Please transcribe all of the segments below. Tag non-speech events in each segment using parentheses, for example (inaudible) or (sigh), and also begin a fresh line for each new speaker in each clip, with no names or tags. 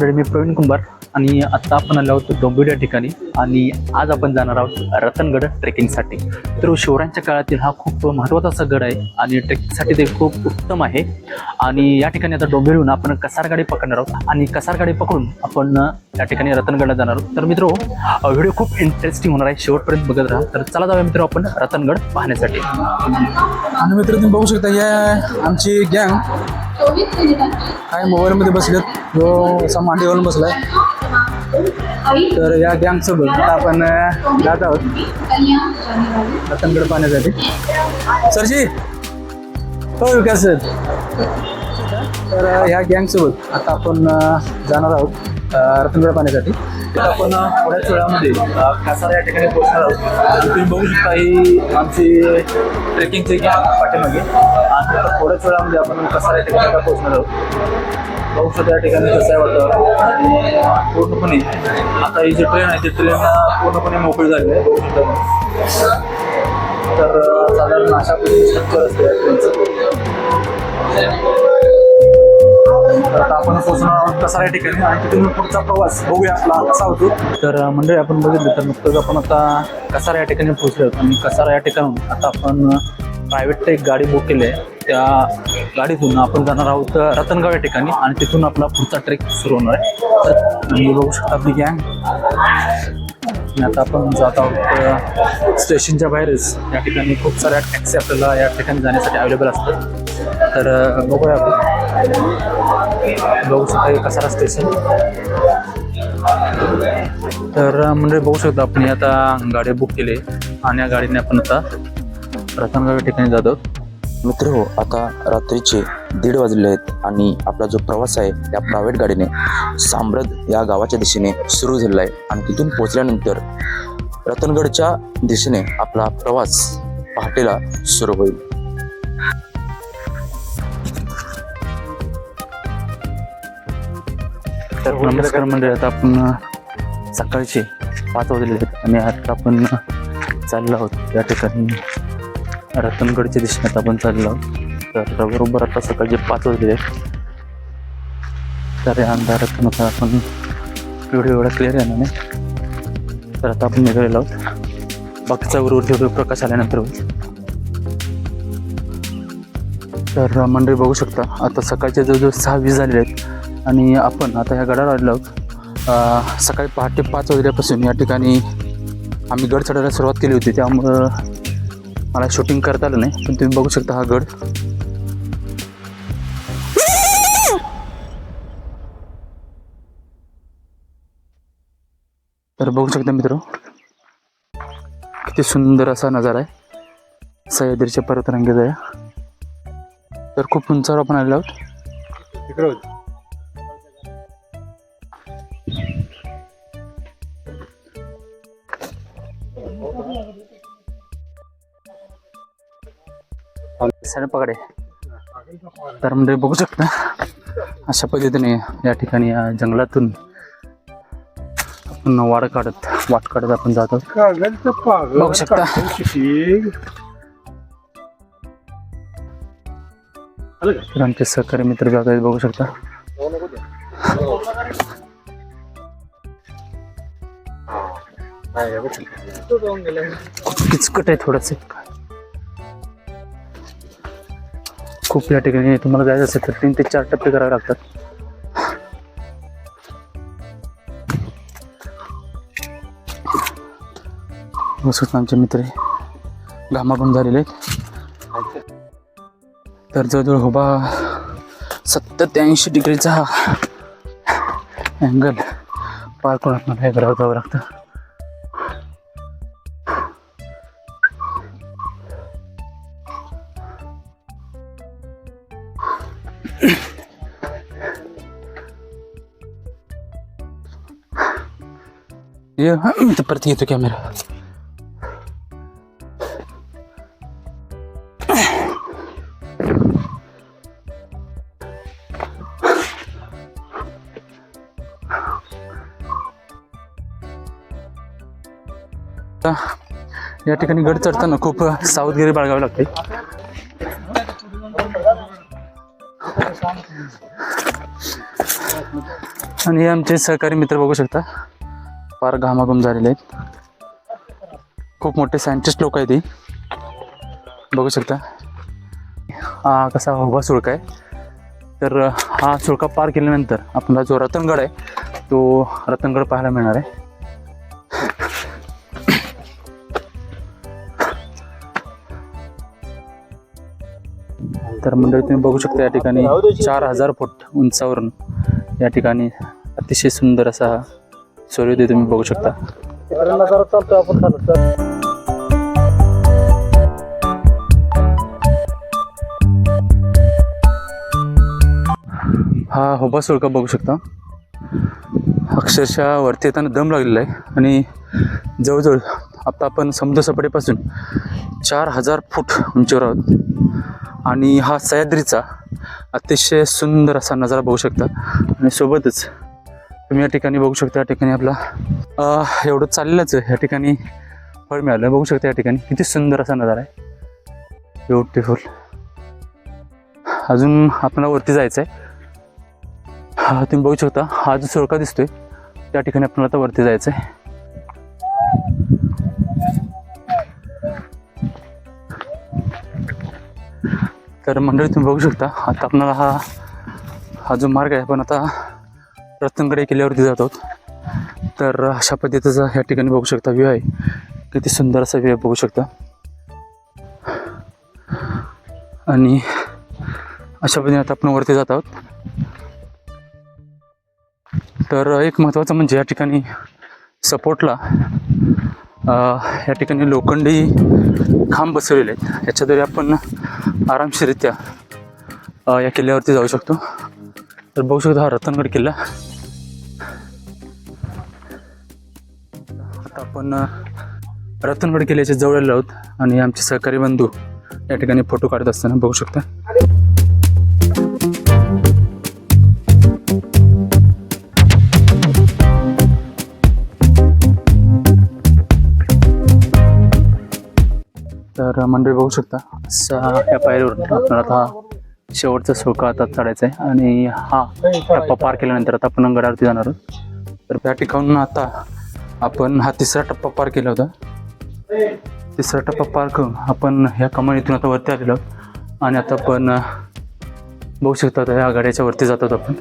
मंडळी मी प्रवीण कुंभार आणि आता आपण आलो आहोत डोंबिवली या ठिकाणी आणि आज आपण जाणार आहोत रतनगड ट्रेकिंगसाठी. तर शिवरायांच्या काळातील हा खूप महत्त्वाचा असा गड आहे आणि ट्रेकिंगसाठी ते खूप उत्तम आहे. आणि या ठिकाणी आता डोंबिवलीहून आपण कसारगाडी पकडणार आहोत आणि कसारगाडी पकडून आपण या ठिकाणी रतनगडला जाणार आहोत. तर मित्रो व्हिडिओ खूप इंटरेस्टिंग होणार आहे. शेवटपर्यंत बघत राहा. तर चला जाऊया मित्र आपण रतनगड पाहण्यासाठी.
आणि मित्र तुम्ही बघू शकता या आमची गँग काय मोबाईलमध्ये बसलेत? जो असा मांडीवरून बसलाय. तर या गॅंग सोबत आपण जात आहोत. रतनगड पाहण्यासाठी. सरजी हो विकास सर. तर ह्या गँग सोबत आता आपण जाणार आहोत रतनगड पाहण्यासाठी. तर आपण थोड्याच वेळामध्ये कासारा या ठिकाणी पोहोचणार आहोत. तुम्ही बघू शकता ही आमची ट्रेकिंगचे गँग पाठीमागे. आणि थोड्याच वेळामध्ये आपण कसारा या ठिकाणी आता पोहोचणार आहोत. बघू शकता या ठिकाणी कसं आहे वातावरण. आणि पूर्णपणे आता ही जी ट्रेन आहे ती ट्रेन पूर्णपणे मोकळी झाली आहे. बघू शकता तर साधारण अशा पद्धतीने स्ट्रक्चर असते या ट्रेनचं तर आता आपण पोहोचणार आहोत कसारा या ठिकाणी आणि तिथून पुढचा प्रवास बघूया आपला कसा होतो तर मंडळी आपण बघितलं तर नुकतंच आपण आता कसारा या ठिकाणी पोहोचलो आहोत. आणि कसारा या ठिकाणून आता आपण प्रायव्हेट एक गाडी बुक केली आहे. त्या गाडीतून आपण जाणार आहोत रतनगाव या ठिकाणी आणि तिथून आपला पुढचा ट्रेक सुरू होणार आहे. तर तुम्ही बघू शकता आपली गँग आणि आता आपण जात आहोत स्टेशनच्या बाहेरच. या ठिकाणी खूप साऱ्या टॅक्सी आपल्याला या ठिकाणी जाण्यासाठी अवेलेबल असतात. तर बघूया आपण. बघू शकता कसारा स्टेशन तर म्हणजे बघू शकता आपण आता गाडी बुक केली आणि या गाडीने आपण आता रतनगाव या ठिकाणी जात आहोत.
मित्र हो आता रात्रीचे दीड वाजले आहेत आणि आपला जो प्रवास आहे त्या प्रायव्हेट गाडीने सांब्रद या गावाच्या दिशेने सुरू झालेला आहे. आणि तिथून पोहोचल्यानंतर रतनगडच्या दिशेने आपला प्रवास पहाटेला सुरू होईल.
तर नमस्कार मंडळी आता आपण सकाळचे पाच वाजले आहेत आणि आता आपण चाललो आहोत. या ठिकाणी रतनगडच्या दिशेने आपण चाललो आहोत. तर बरोबर आता सकाळचे पाच वाजले आहेत. तर या अंधारातून आता आपण व्हिडिओ एवढा क्लिअर येणार नाही? तर आता आपण निघालेलो आहोत. बाकीचा उर्वरित व्हिडिओ प्रकाश आल्यानंतर होईल. तर मंडळी बघू शकता आता सकाळचे जवळजवळ सहा वीस झालेले आहेत. आणि आपण आता ह्या गडावर आलो आहोत. सकाळी पहाटे पाच वाजल्यापासून या ठिकाणी आम्ही गड चढायला सुरुवात केली होती. त्यामुळं मला शूटिंग करता आलं नाही पण तुम्ही बघू शकता हा गड. तर बघू शकता मित्र किती सुंदर असा नजारा आहे. सह्याद्रीच्या पर्वतरांगेचा आहे तर खूप उंचावर आपण आलेलो आहोत. पकडे तर म्हणजे बघू शकता अशा पद्धतीने या ठिकाणी या जंगलातून आपण वाड काढत वाट काढत आपण जातो. बघू शकता. आमचे सहकारी मित्र जात आहेत बघू शकता. किचकट आहे. थोडंसं? खूप या ठिकाणी तुम्हाला जायचं असेल तर तीन ते चार टप्पे करावे लागतात. आमचे मित्र घामाघूम झालेले आहेत. तर जवळजवळ उभा सत्तर ते ऐंशी डिग्रीचा अँगल पार करून आपल्याला हे घरावर जावं लागतं. ये मी तर परत कॅमेरा या ठिकाणी गड चढताना खूप सावधगिरी बाळगावी लागते. आणि हे आमचे सहकारी मित्र बघू शकता. फार घामाघूम झालेले आहेत. खूप मोठे सायंटिस्ट लोक आहेत ती बघू शकता. हा कसा उभा सुळका आहे. तर हा सुळका पार केल्यानंतर आपला जो रतनगड आहे तो रतनगड पाहायला मिळणार आहे. तर मंडळी तुम्ही बघू शकता या ठिकाणी चार हजार फूट उंचावरून या ठिकाणी अतिशय सुंदर असा सूर्योदय तुम्ही बघू शकता. हा हुबा सुळका बघू शकता. अक्षरशः वरती येताना दम लागलेला आहे. आणि जवळजवळ आता आपण समुद्रसपाटीपासून चार हजार फूट उंचीवर आहोत. आणि हा सह्याद्रीचा अतिशय सुंदर असा नजारा बघू शकता. आणि सोबतच तुम्ही या ठिकाणी बघू शकता या ठिकाणी आपला एवढं चाललंच आहे. या ठिकाणी फळ मिळालं. बघू शकता या ठिकाणी. किती सुंदर असा नजारा आहे. ब्युटिफुल अजून आपल्याला वरती जायचं आहे हा तुम्ही बघू शकता. हा जो सुळका दिसतोय त्या ठिकाणी आपल्याला आता वरती जायचं आहे तर मंडळी तुम्ही बघू शकता आता आपल्याला हा हा जो मार्ग आहे आपण आता रत्नगडे किल्ल्यावरती जात आहोत. तर अशा पद्धतीचा ह्या ठिकाणी बघू शकता व्ह्यू आहे. किती सुंदर असा व्ह्यू बघू शकता. आणि अशा पद्धतीने आता आपण वरती जात आहोत. तर एक महत्त्वाचं म्हणजे या ठिकाणी सपोर्टला या ठिकाणी लोखंडी खांब बसवलेले आहेत. याच्याद्वारे आपण आरामशीरित्या या किल्ल्यावरती जाऊ शकतो. तर बघू शकतो हा रतनगड किल्ला. आपण रतनगड किल्ल्याच्या जवळ आहोत आणि आमचे सहकारी बंधू या ठिकाणी फोटो काढत असताना बघू शकता. तर मंडळी बघू शकता असा या पायरीवरून आपल्याला आता शेवटचा सोका आता चढायचा आहे आणि हा टप्पा पार केल्यानंतर आता आपण गडावरती जाणार आहोत. तर त्या ठिकाणून आता आपण हा तिसरा टप्पा पार केला होता. तिसरा टप्पा पार करून आपण ह्या कमानीतून आता वरती आलेलो आणि आता आपण बघू शकता आता या गाड्याच्या वरती जात आहोत आपण.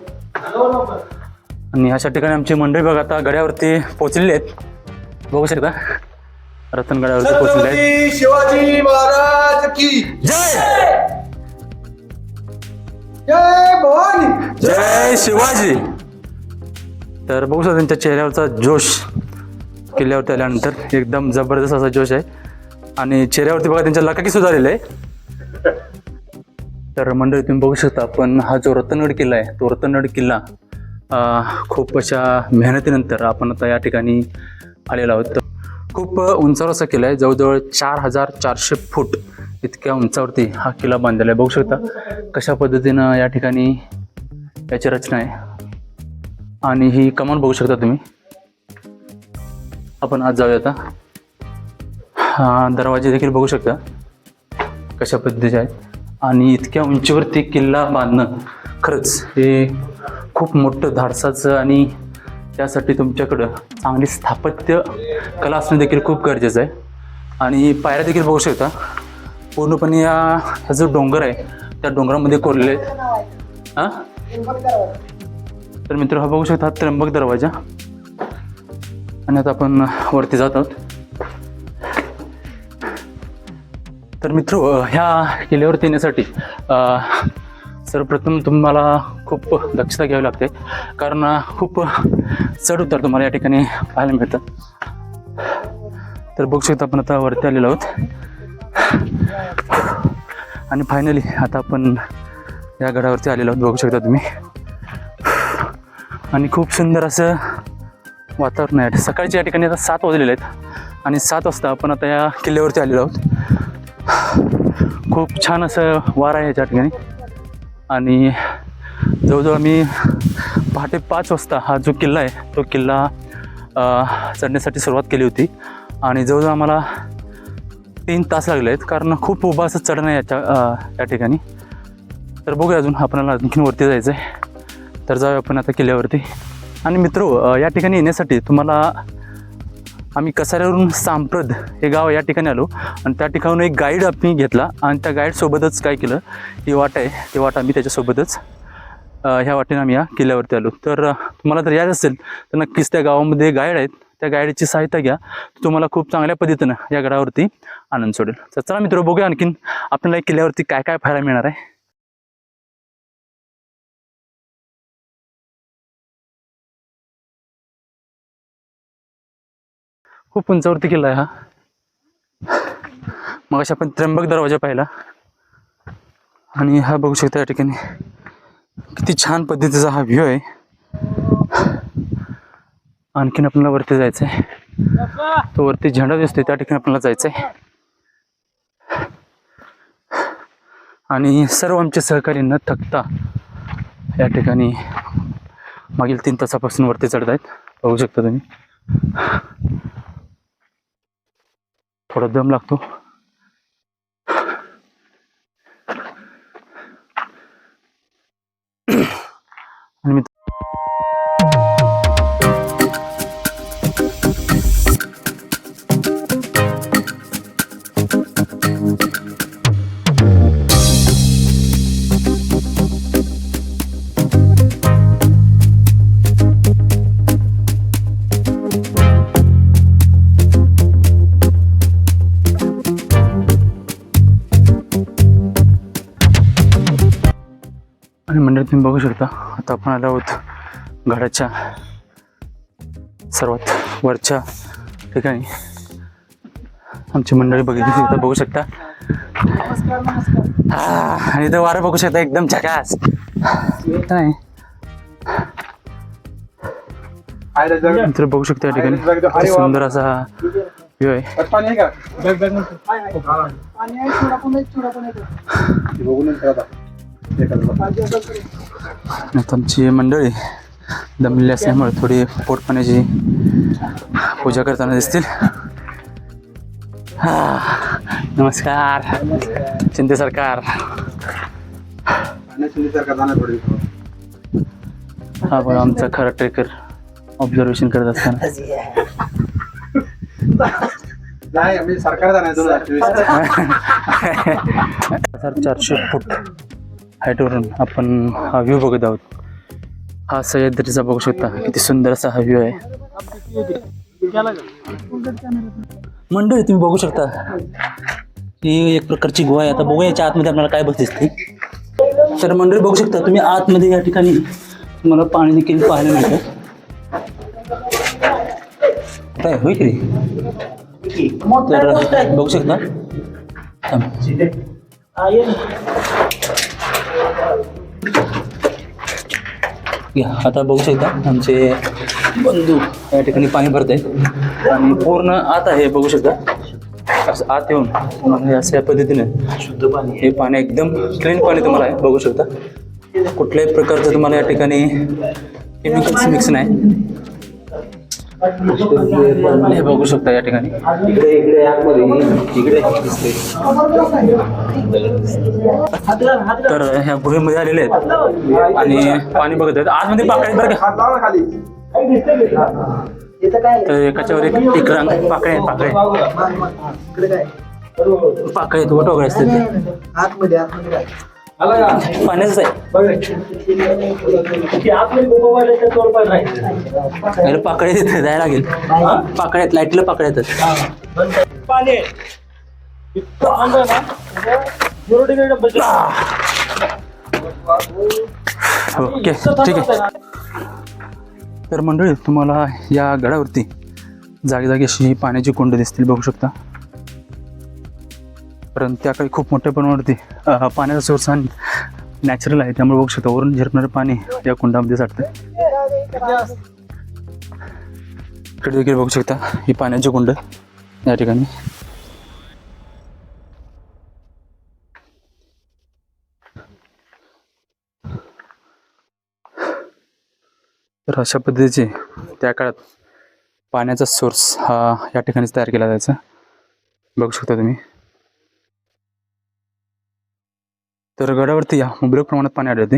आणि अशा ठिकाणी आमची मंडळी बघा आता गड्यावरती पोचलेली आहेत. बघू शकता. रतनगडावरती पोचलेले आहेत.
शिवाजी महाराज की
जय!
जय भवानी!
जय शिवाजी! तर बघू शकता त्यांच्या चेहऱ्यावरचा जोश. किल्ल्यावरती आल्यानंतर. एकदम जबरदस्त असा जोश आहे. आणि चेहऱ्यावरती बघा त्यांच्या लकाकी सुद्धा आलेले आहे. तर मंडळी तुम्ही बघू शकता पण हा जो रतनगड किल्ला आहे तो रतनगड किल्ला खूप अशा मेहनतीनंतर आपण आता या ठिकाणी आलेलो आहोत. तर खूप उंचावर असा किल्ला आहे जवळजवळ चार हजार चारशे फूट इतक्या उंचावरती हा किल्ला बांधलेला आहे. बघू शकता कशा पद्धतीनं या ठिकाणी याची रचना आहे. आणि ही कमान बघू शकता तुम्ही. आपण आज जाऊया आता दरवाजे देखील बघू शकता कशा पद्धतीचे आहेत. आणि इतक्या उंचीवरती किल्ला बांधणं खरंच हे खूप मोठं धाडसाचं आणि त्यासाठी तुमच्याकडं चांगली स्थापत्य कला असणं देखील खूप गरजेचं आहे. आणि पायऱ्या देखील बघू शकता. पूर्णपणे या हा जो डोंगर आहे त्या डोंगरामध्ये कोरलेले आहेत. हां? तर मित्र हा बघू शकता त्र्यंबक दरवाजा. आणि आता आपण वरती जात आहोत. तर मित्र ह्या किल्ल्यावरती येण्यासाठी सर्वप्रथम तुम्हाला खूप दक्षता घ्यावी लागते. कारण खूप चढ उतार तुम्हाला या ठिकाणी पाहायला मिळतात तर बघू शकता आपण आता वरती आलेलो आहोत. आणि फायनली आता आपण या गडावरती आलेलो आहोत बघू शकता तुम्ही. आणि खूप सुंदर असं वातावरण आहे. सकाळच्या या ठिकाणी आता सात वाजलेले आहेत. आणि सात वाजता आपण आता या किल्ल्यावरती आलेलो आहोत. खूप छान असं वार आहे याच्या ठिकाणी. आणि जवळजवळ आम्ही पहाटे पाच वाजता हा जो किल्ला आहे तो किल्ला चढण्यासाठी सुरुवात केली होती. आणि जवळजवळ आम्हाला तीन तास लागले आहेत कारण खूप उभा असं चढणं आहे याच्या या ठिकाणी. तर बघूया अजून आपल्याला आणखीन वरती जायचं आहे तर जाऊया आपण आता किल्ल्यावरती. आणि मित्र या ठिकाणी येण्यासाठी तुम्हाला आम्ही कसाऱ्यावरून सांप्रद हे गाव या ठिकाणी आलो. आणि त्या ठिकाणून एक गाईड आम्ही घेतला. आणि त्या गाईडसोबतच काय केलं? ही वाट आहे. ती वाट आम्ही त्याच्यासोबतच ह्या वाटेने आम्ही या किल्ल्यावरती आलो. तर तुम्हाला जर यायचं असेल तर नक्कीच त्या गावामध्ये गाईड आहेत. त्या गाईडची सहायता घ्या. तुम्हाला खूप चांगल्या पद्धतीनं या गडावरती आनंद सोडेल. तर चला मित्र बघूया आणखीन आपल्याला किल्ल्यावरती काय काय पाहायला मिळणार आहे. खूप उंचावरती किल्ला आहे हा. मग आपण त्र्यंबक दरवाजा पाहिला. आणि हा बघू शकता या ठिकाणी किती छान पद्धतीचा हा व्ह्यू आहे. आणखीन आपल्याला वरती जायचं आहे तो वरती झेंडा दिसतोय त्या ठिकाणी आपल्याला जायचं आहे आणि सर्व आमचे सहकारी न थकता या ठिकाणी मागील तीन तासापासून वरती चढत आहेत बघू शकता तुम्ही. थोडा दम लागतो. बघू शकता. आता आपण आलो आहोत गडाच्या सर्वात वरच्या ठिकाणी. आमची मंडळी बघितली तिथं बघू शकता. हा, आणि इथं वारं बघू शकता एकदम झकास. नाही. मित्र बघू शकता या ठिकाणी. किती सुंदर असा व्ह्यू आहे. आता आमची मंडळी दमलेली असल्यामुळे थोडी पोट पाण्याची पूजा करताना दिसतील. नमस्कार. शिंदे सरकार. हा बघा आमचा खरा ट्रेकर ऑब्झर्वेशन करत असताना.
सरकार (laughs)
चारशे फूट. हाईटवरून आपण हा व्ह्यू बघत आहोत. हा सह्याद्रीचा बघू शकता. किती सुंदर असा हा व्ह्यू आहे. मंडळी तुम्ही बघू शकता. ही एक प्रकारची गुहा आहे. आता बघूया याच्या आतमध्ये आपल्याला काय बस दिसते तर मंडळी बघू शकता तुम्ही आतमध्ये या ठिकाणी तुम्हाला पाणी देखील पाहायला मिळतं. काय होय की तर बघू शकता. आता बघू शकता आमचे बंधू या ठिकाणी पाणी भरत आहेत. आणि पूर्ण आत आहे बघू शकता. असं आत येऊन तुम्हाला हे अशा पद्धतीने शुद्ध पाणी हे पाणी एकदम क्लीन पाणी तुम्हाला आहे बघू शकता. कुठल्याही प्रकारचं तुम्हाला या ठिकाणी केमिकल्स मिक्स नाही. हे बघू शकता या ठिकाणी. तर ह्या गुहेमध्ये आलेले आहेत आणि पाणी बघत आहेत. आतमध्ये पाकळ्या आहेत बरं का. तर एकाच्यावर एक एक रांग पाकळे पाकळे पाकळे आहेत वटवगळे असतात ते.
आतमध्ये आतमध्ये.
पाण्याच आहे. पाकळे तिथे जायला लागेल. पाकळे आहेत लाईटला पाकळे येतात ओके ठीक आहे. तर मंडळी तुम्हाला या गडावरती जागी जागी अशी पाण्याची कुंड दिसतील बघू शकता. कारण त्या काही खूप मोठ्या प्रमाणावरती पाण्याचा सोर्स आणि नॅचरल आहे. त्यामुळे बघू शकता वरून झिरणारं पाणी या कुंडामध्ये साठतं इकडे देखील बघू शकता ही पाण्याची कुंड या ठिकाणी. तर अशा पद्धतीचे त्या काळात पाण्याचा सोर्स हा या ठिकाणीच तयार केला जायचा. बघू शकता तुम्ही. तर गडावरती या. मुबलक प्रमाणात पाणी आढळते.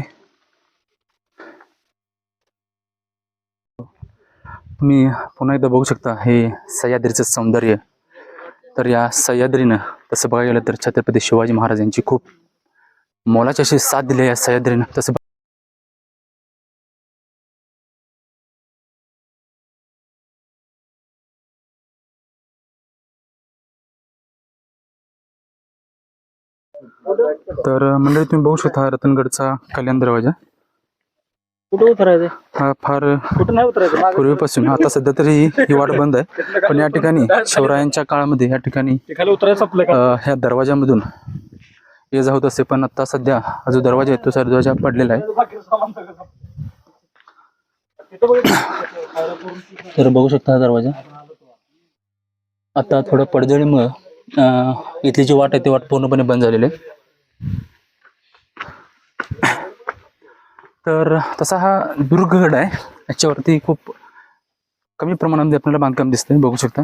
तुम्ही पुन्हा एकदा बघू शकता हे सह्याद्रीचं सौंदर्य. तर या सह्याद्रीनं तसं बघायला गेलं तर छत्रपती शिवाजी महाराज यांची खूप मोलाची अशी साथ दिली या सह्याद्रीनं. तसं तर मंडळी तुम्ही बघू शकता हा रतनगडचा कल्याण दरवाजा.
कुठं उतरायचं?
हा फार
कुठं नाही उतरायचं?
पूर्वीपासून. आता सध्या तरी ही वाट बंद आहे. पण या ठिकाणी शिवरायांच्या काळामध्ये या ठिकाणी ह्या दरवाजामधून ये जा होत असते. पण आता सध्या हा जो दरवाजा आहे तो दरवाजा पडलेला आहे. तर बघू शकता हा दरवाजा. आता थोडं पडझडीमुळं इथली जी वाट आहे ती वाट पूर्णपणे बंद झालेली आहे. तर तसा हा दुर्गगड आहे. याच्यावरती खूप कमी प्रमाणामध्ये आपल्याला बांधकाम दिसतंय. बघू शकता.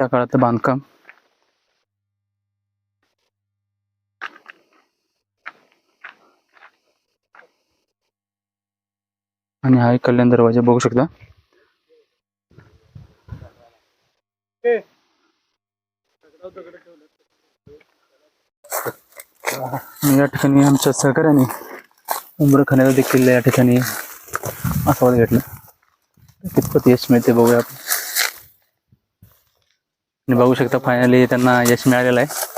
त्या काळात बांधकाम. आणि हा एक कल्याण दरवाजा बघू शकता. या ठिकाणी आमच्या सहकार्याने उमरखान्याला देखील या ठिकाणी आस्वाद घेतला. कितपत यश मिळते बघूया आपण. आणि बघू शकता फायनली त्यांना यश मिळालेलं आहे.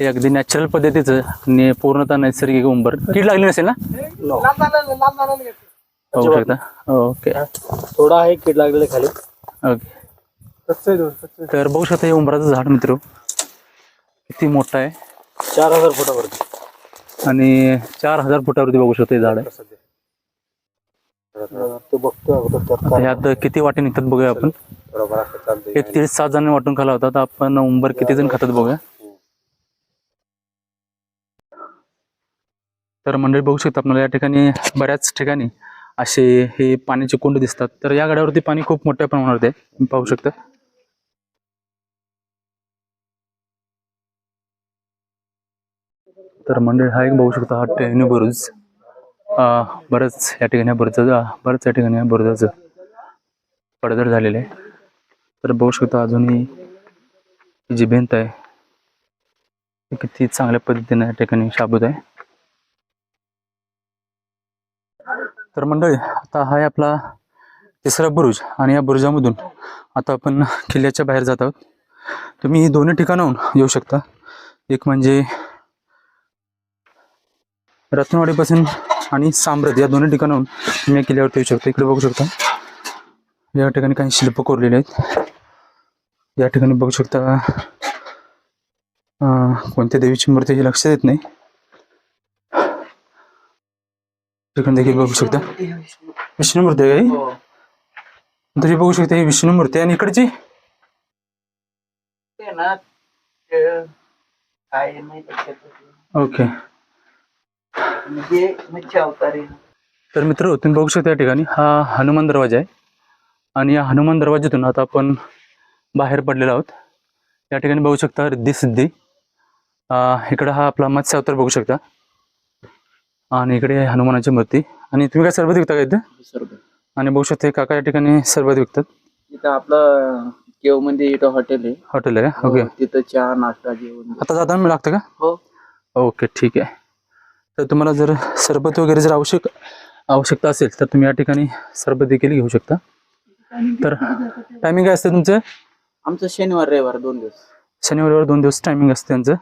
हे अगदी नॅचरल पद्धतीचं आणि पूर्णतः नैसर्गिक उंबर. कीड लागली नसेल ना? बघू शकता. ओके
थोडा आहे कीड लागलेलं खाली.
ओके तर बघू शकता हे उंबराचं झाड मित्र. किती मोठं आहे.
चार हजार फुटावरती.
आणि चार हजार फुटावरती बघू शकता हे झाड आहे.
ते बघतो अगोदर त्यात
आता ह्यात किती वाटे निघतात बघूया आपण.
बरोबर असं चालतंय.
एक तीस सात जण वाटून खाला होता. तर आपण उंबर किती जण खातात बघूया. तर मंडळी बघू शकता आपल्याला या ठिकाणी बऱ्याच ठिकाणी असे हे पाण्याचे कुंड दिसतात. तर या गाड्यावरती पाणी खूप मोठ्या प्रमाणावर आहे. तुम्ही पाहू शकता. तर मंडळी हा एक बघू शकता हा टेहनी बुरुज. बरंच या ठिकाणी बुरुजाचं बरंच या ठिकाणी या बुरुजाचं पडझड झालेलं आहे. तर बघू शकता अजूनही जी भिंत आहे ती किती चांगल्या पद्धतीने या ठिकाणी शाबूत आहे. तर मंडळी आता हा आहे आपला तिसरा बुरुज आणि या बुरुजामधून आता आपण किल्ल्याच्या बाहेर जात आहोत. तुम्ही ही दोन्ही ठिकाणाहून येऊ शकता. एक म्हणजे रत्नवाडीपासून आणि साम्रत या दोन्ही ठिकाणाहून तुम्ही या किल्ल्यावरती येऊ शकता. इकडे बघू शकता. या ठिकाणी काही शिल्प कोरलेले आहेत. या ठिकाणी बघू शकता कोणत्या देवीची मूर्ती हे लक्षात येत नाही. ठिकाणी देखील बघू शकता. विष्णू मूर्ती आहे? तरी बघू शकता ही विष्णू मूर्ती आहे. आणि इकडची? ओके. तर मित्र तुम्ही बघू शकता या ठिकाणी हा हनुमान दरवाजा आहे. आणि या हनुमान दरवाज्यातून आता आपण बाहेर पडलेलो आहोत. या ठिकाणी बघू शकता रिद्धी सिद्धी. इकडं हा आपला मत्स्य अवतार बघू शकता. आणि इकडे आहे हनुमानाची मूर्ती. आणि तुम्ही काय सरबत विकता का इथं? आणि बघू शकता हे काका या ठिकाणी सरबत विकतात.
इथं आपलं केवमध्ये इथं हॉटेल आहे.
हॉटेल आहे का? ओके.
हो, तिथं चहा नाश्ता जेवण.
आता जाताना मी लागतं का?
हो.
ओके ठीक आहे. तर तुम्हाला जर सरबत वगैरे जर आवश्यक आवश्यकता असेल तर तुम्ही या ठिकाणी सरबत देखील घेऊ शकता. तर टायमिंग काय असतं तुमचं?
आमचं शनिवार रविवार दोन दिवस.
शनिवारवर दोन दिवस टायमिंग असते त्यांचं.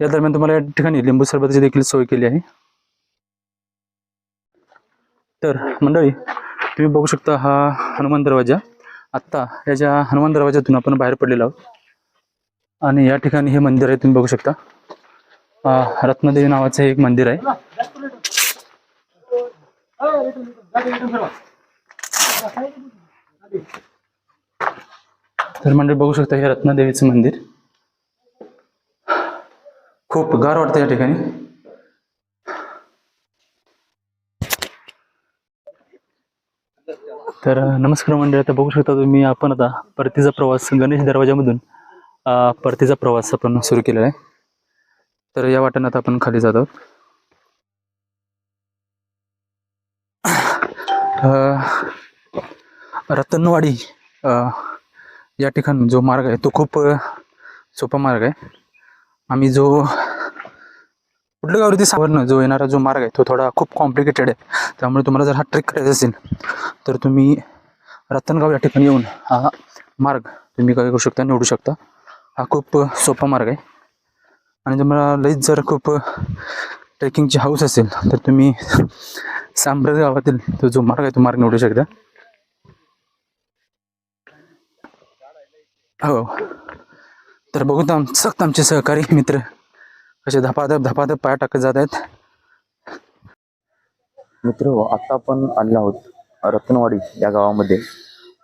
या दरम्यान तुम्हाला या ठिकाणी लिंबू सरबताची देखील सोय केली आहे. तर मंडळी तुम्ही बघू शकता हा हनुमान दरवाजा. आत्ता याच्या हनुमान दरवाजातून आपण बाहेर पडलेलो आहोत. आणि या ठिकाणी हे मंदिर आहे तुम्ही बघू शकता. रत्नदेवी नावाचं एक मंदिर आहे. तर मंडळ बघू शकता हे रत्नदेवीचं मंदिर. खूप गार वाटतं या ठिकाणी. तर नमस्कार मंडळी आता बघू शकता तुम्ही आपण आता परतीचा प्रवास गणेश दरवाजामधून परतीचा प्रवास आपण सुरू केलेला आहे. तर या वाटेनं आता आपण खाली जात आहोत. रतनवाडी या ठिकाणी जो मार्ग आहे तो खूप सोपा मार्ग आहे. आम्ही जो कुठल्या गाव ते जो येणारा जो मार्ग आहे तो थोडा खूप कॉम्प्लिकेटेड आहे. त्यामुळे तुम्हाला जर हा ट्रेक करायचा असेल तर तुम्ही रतनगाव या ठिकाणी येऊन हा मार्ग तुम्ही काय करू शकता निवडू शकता. हा खूप सोपा मार्ग आहे. आणि तुम्हाला लईच जर खूप ट्रेकिंगची हाऊस असेल तर तुम्ही सांब्रज गावातील तो जो मार्ग आहे तो मार्ग निवडू शकता. हो, हो. तर बघू तर आम सक्त आमचे सहकारी मित्र कसे धपाधप धपाधप पाय टाकत जात आहेत.
मित्र हो, आता आपण आलो आहोत रतनवाडी या गावामध्ये.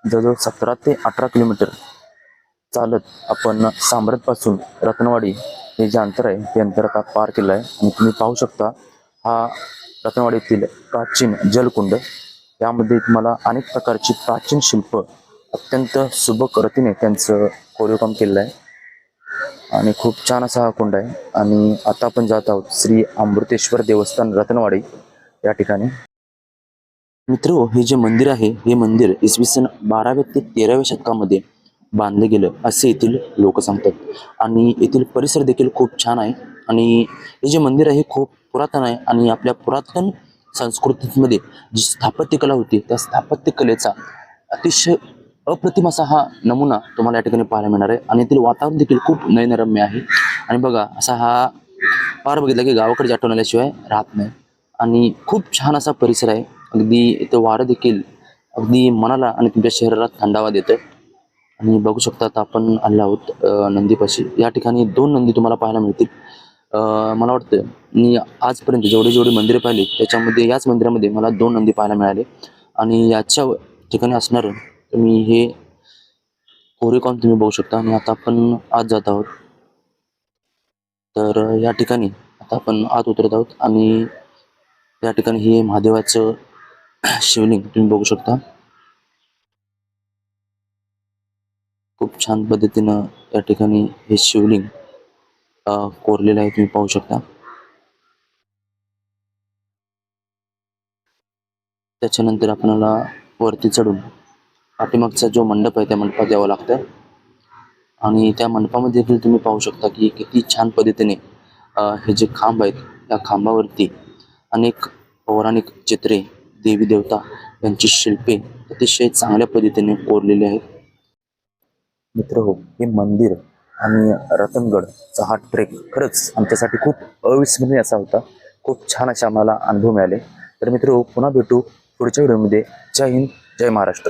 जवळजवळ सतरा ते अठरा किलोमीटर चालत आपण सांबरतपासून रतनवाडी हे जे अंतर आहे ते अंतर आता पार केलं आहे. आणि तुम्ही पाहू शकता हा रतनवाडीतील प्राचीन जलकुंड यामध्ये तुम्हाला अनेक प्रकारची प्राचीन शिल्प अत्यंत सुबक रतीने त्यांचं कोरीवकाम केलेलं आहे. आणि खूप छान असा हा कुंड आहे. आणि आता आपण जात आहोत श्री अमृतेश्वर देवस्थान रतनवाडी या ठिकाणी. मित्र हे जे मंदिर आहे हे मंदिर इसवी सन बाराव्या ते तेराव्या शतकामध्ये बांधलं गेलं असे येथील लोक सांगतात. आणि येथील परिसर देखील खूप छान आहे. आणि हे जे मंदिर आहे खूप पुरातन आहे. आणि आपल्या पुरातन संस्कृतीमध्ये जी स्थापत्यकला होती त्या स्थापत्यकलेचा अतिशय अप्रतिम असा हा नमुना तुम्हाला या ठिकाणी पाहायला मिळणार आहे. आणि येथील वातावरण देखील खूप नयनरम्य आहे. आणि बघा असा हा पार बघितला की गावाकडे आठवण आल्याशिवाय राहत नाही. आणि खूप छान असा परिसर आहे. अगदी इथं वारं देखील अगदी मनाला आणि तुमच्या शरीराला थंडावा देतं आणि बघू शकता आता आपण आलो आहोत नंदीपाशी. या ठिकाणी दोन नंदी तुम्हाला पाहायला मिळतील. मला वाटतं मी आजपर्यंत जेवढे जेवढे मंदिरे पाहिली त्याच्यामध्ये याच मंदिरामध्ये मला दोन नंदी पाहायला मिळाले. आणि याच्या ठिकाणी असणारं तुम्ही हे कोरेकॉन तुम्ही बघू शकता. आणि आता आपण आत जात आहोत. तर या ठिकाणी आता आपण आत उतरत आहोत. आणि या ठिकाणी हे महादेवाचं शिवलिंग तुम्ही बघू शकता. खूप छान पद्धतीनं या ठिकाणी हे शिवलिंग कोरलेलं आहे तुम्ही पाहू शकता. त्याच्यानंतर आपल्याला वरती चढून पाठीमागचा जो मंडप आहे त्या मंडपात यावं लागतं. आणि त्या मंडपामध्ये देखील तुम्ही पाहू शकता की किती छान पद्धतीने हे जे खांब आहेत या खांबावरती अनेक पौराणिक चित्रे देवी देवता यांची शिल्पे अतिशय चांगल्या पद्धतीने कोरलेली आहेत. मित्र हो हे मंदिर आणि रतनगडचा हा ट्रेक खरंच आमच्यासाठी खूप अविस्मरणीय असा होता. खूप छान असे आम्हाला अनुभव मिळाले. तर मित्र हो पुन्हा भेटू पुढच्या व्हिडिओमध्ये. जय हिंद जय महाराष्ट्र.